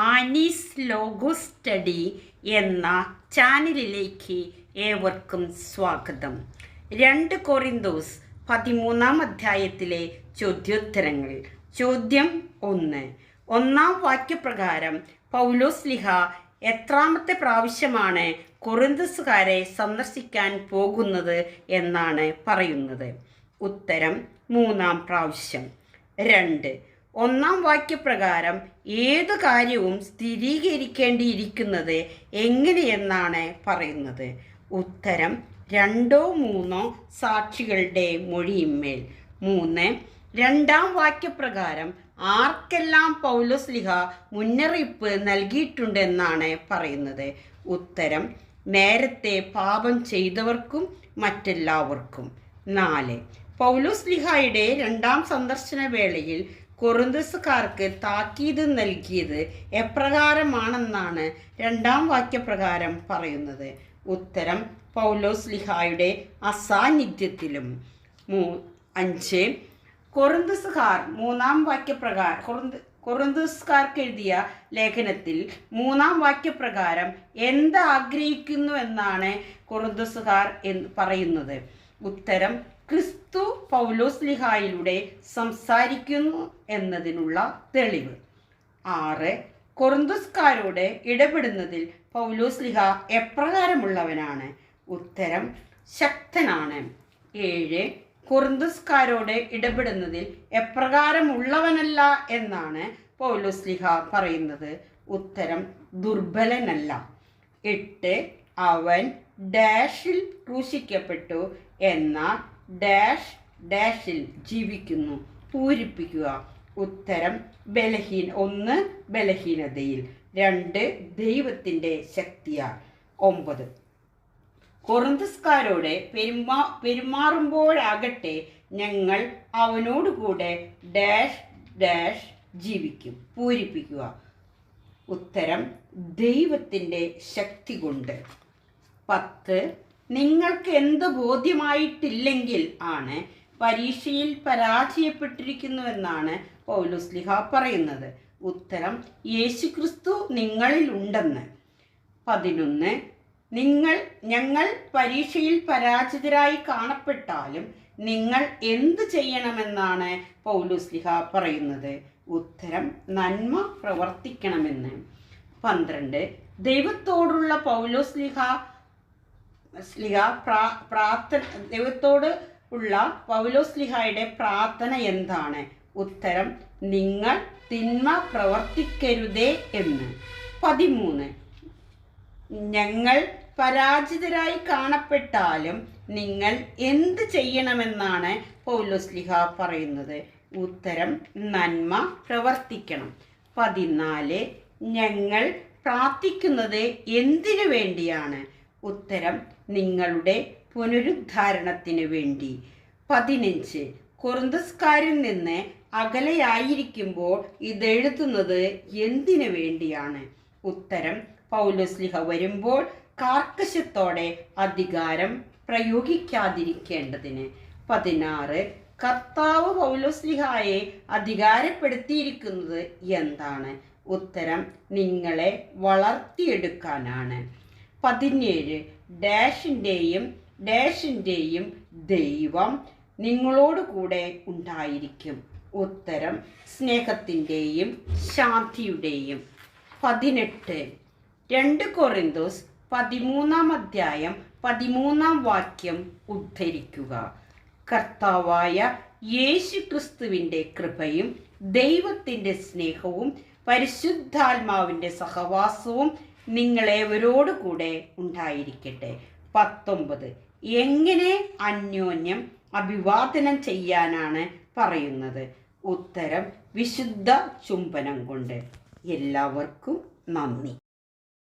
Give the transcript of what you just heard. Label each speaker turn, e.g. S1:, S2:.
S1: Annie's logo study എന്ന ചാനലിലേക്ക് ഏവർക്കും സ്വാഗതം. രണ്ട് കൊറിന്തോസ് പതിമൂന്നാം അധ്യായത്തിലെ ചോദ്യോത്തരങ്ങൾ. ചോദ്യം ഒന്ന്. ഒന്നാം വാക്യപ്രകാരം പൗലോസ് ലിഹ എത്രാമത്തെ പ്രാവശ്യമാണ് കൊറിന്തസുകാരെ സന്ദർശിക്കാൻ പോകുന്നത് എന്നാണ് പറയുന്നത്. ഉത്തരം മൂന്നാം പ്രാവശ്യം. രണ്ട്. ഒന്നാം വാക്യപ്രകാരം ഏത് കാര്യവും സ്ഥിരീകരിക്കേണ്ടിയിരിക്കുന്നത് എങ്ങനെയെന്നാണ് പറയുന്നത്? ഉത്തരം രണ്ടോ മൂന്നോ സാക്ഷികളുടെ മൊഴിയിന്മേൽ. മൂന്ന് രണ്ടാം വാക്യപ്രകാരം ആർക്കെല്ലാം പൗലോസ് ലിഹ മുന്നറിയിപ്പ് നൽകിയിട്ടുണ്ടെന്നാണ് പറയുന്നത്? ഉത്തരം നേരത്തെ പാപം ചെയ്തവർക്കും മറ്റെല്ലാവർക്കും. നാല് പൗലോസ് ലിഹായുടെ രണ്ടാം സന്ദർശന വേളയിൽ കൊറിന്തസുകാർക്ക് താക്കീത് നൽകിയത് എപ്രകാരമാണെന്നാണ് രണ്ടാം വാക്യപ്രകാരം പറയുന്നത്. ഉത്തരം പൗലോസ് ലിഹായുടെ അസാന്നിധ്യത്തിലും. മൂ അഞ്ച്. കൊറിന്തസുകാർ മൂന്നാം വാക്യപ്രകാരം കൊറിന്ത് കൊറിന്തസുകാർക്ക് എഴുതിയ ലേഖനത്തിൽ മൂന്നാം വാക്യപ്രകാരം എന്ത് ആഗ്രഹിക്കുന്നു എന്നാണ് കൊറിന്തസുകാർ എന്ന് പറയുന്നത്. ഉത്തരം ക്രിസ്തു പൗലോസ് ലിഹായിലൂടെ സംസാരിക്കുന്നു എന്നതിനുള്ള തെളിവ്. ആറ് കൊറന്തുസ്കാരോട് ഇടപെടുന്നതിൽ പൗലോസ് ലിഹ എപ്രകാരമുള്ളവനാണ്? ഉത്തരം ശക്തനാണ്. ഏഴ് കൊറിന്തോസ്കാരോട് ഇടപെടുന്നതിൽ എപ്രകാരമുള്ളവനല്ല എന്നാണ് പൗലോസ് ലിഹ പറയുന്നത്. ഉത്തരം ദുർബലനല്ല. എട്ട് അവൻ ഡാഷിൽ ക്രൂശിക്കപ്പെട്ടു എന്നാൽ ഡാഷ് ഡാഷിൽ ജീവിക്കുന്നു. പൂരിപ്പിക്കുക. ഉത്തരം ബലഹീന ഒന്ന് ബലഹീനതയിൽ രണ്ട് ദൈവത്തിന്റെ ശക്തിയാൽ ഒമ്പത്. കൊറന്തസ്കാരോടെ പെരുമാ പെരുമാറുമ്പോഴാകട്ടെ ഞങ്ങൾ അവനോടുകൂടെ ഡാഷ് ഡാഷ് ജീവിക്കും. പൂരിപ്പിക്കുക. ഉത്തരം ദൈവത്തിന്റെ ശക്തി കൊണ്ട്. പത്ത്. നിങ്ങൾക്ക് എന്ത് ബോധ്യമായിട്ടില്ലെങ്കിൽ ആണ് പരീക്ഷയിൽ പരാജയപ്പെട്ടിരിക്കുന്നുവെന്നാണ് പൗലോസ് ലിഹ പറയുന്നത്. ഉത്തരം യേശുക്രിസ്തു നിങ്ങളിൽ ഉണ്ടെന്ന് പതിനൊന്ന് നിങ്ങൾ ഞങ്ങൾ പരീക്ഷയിൽ പരാജിതരായി കാണപ്പെട്ടാലും നിങ്ങൾ എന്ത് ചെയ്യണമെന്നാണ് പൗലോസ് ലിഹ പറയുന്നത്. ഉത്തരം നന്മ പ്രവർത്തിക്കണമെന്ന്. പന്ത്രണ്ട് ദൈവത്തോടുള്ള പൗലോസ് ലിഹ സ്ലിഹ പ്രാ പ്രാർത്ഥന ദൈവത്തോട് ഉള്ള പൗലോസ് ലിഹായുടെ പ്രാർത്ഥന എന്താണ്? ഉത്തരം നിങ്ങൾ തിന്മ പ്രവർത്തിക്കരുതേ എന്ന്. പതിമൂന്ന് ഞങ്ങൾ പരാജിതരായി കാണപ്പെട്ടാലും നിങ്ങൾ എന്ത് ചെയ്യണമെന്നാണ് പൗലോസ് സ്ലിഹ പറയുന്നത്? ഉത്തരം നന്മ പ്രവർത്തിക്കണം. പതിനാല് ഞങ്ങൾ പ്രാർത്ഥിക്കുന്നത് എന്തിനു വേണ്ടിയാണ്? ഉത്തരം നിങ്ങളുടെ പുനരുദ്ധാരണത്തിന് വേണ്ടി. പതിനഞ്ച്. കുറുന്തസ്കാരിൽ നിന്ന് അകലെയായിരിക്കുമ്പോൾ ഇതെഴുതുന്നത് എന്തിനു വേണ്ടിയാണ്? ഉത്തരം പൗലോസ്ലിഹ വരുമ്പോൾ കാർക്കശത്തോടെ അധികാരം പ്രയോഗിക്കാതിരിക്കേണ്ടതിന്. പതിനാറ്. കർത്താവ് പൗലോസ്ലിഹായെ അധികാരപ്പെടുത്തിയിരിക്കുന്നത് എന്താണ്? ഉത്തരം നിങ്ങളെ വളർത്തിയെടുക്കാനാണ്. പതിനേഴ്. ഡാഷിന്റെയും ഡാഷിന്റെയും ദൈവം നിങ്ങളോട് കൂടെ ഉണ്ടായിരിക്കും. ഉത്തരം സ്നേഹത്തിന്റെയും ശാന്തിയുടെയും. പതിനെട്ട്. രണ്ട് കൊറിന്തോസ് പതിമൂന്നാം അധ്യായം പതിമൂന്നാം വാക്യം ഉദ്ധരിക്കുക. കർത്താവായ യേശു ക്രിസ്തുവിന്റെ കൃപയും ദൈവത്തിന്റെ സ്നേഹവും പരിശുദ്ധാത്മാവിന്റെ സഹവാസവും നിങ്ങളേവരോട് കൂടെ ഉണ്ടായിരിക്കട്ടെ. പത്തൊമ്പത്. എങ്ങനെ അന്യോന്യം അഭിവാദനം ചെയ്യാനാണ് പറയുന്നത്? ഉത്തരം വിശുദ്ധ ചുംബനം കൊണ്ട്. എല്ലാവർക്കും നന്ദി.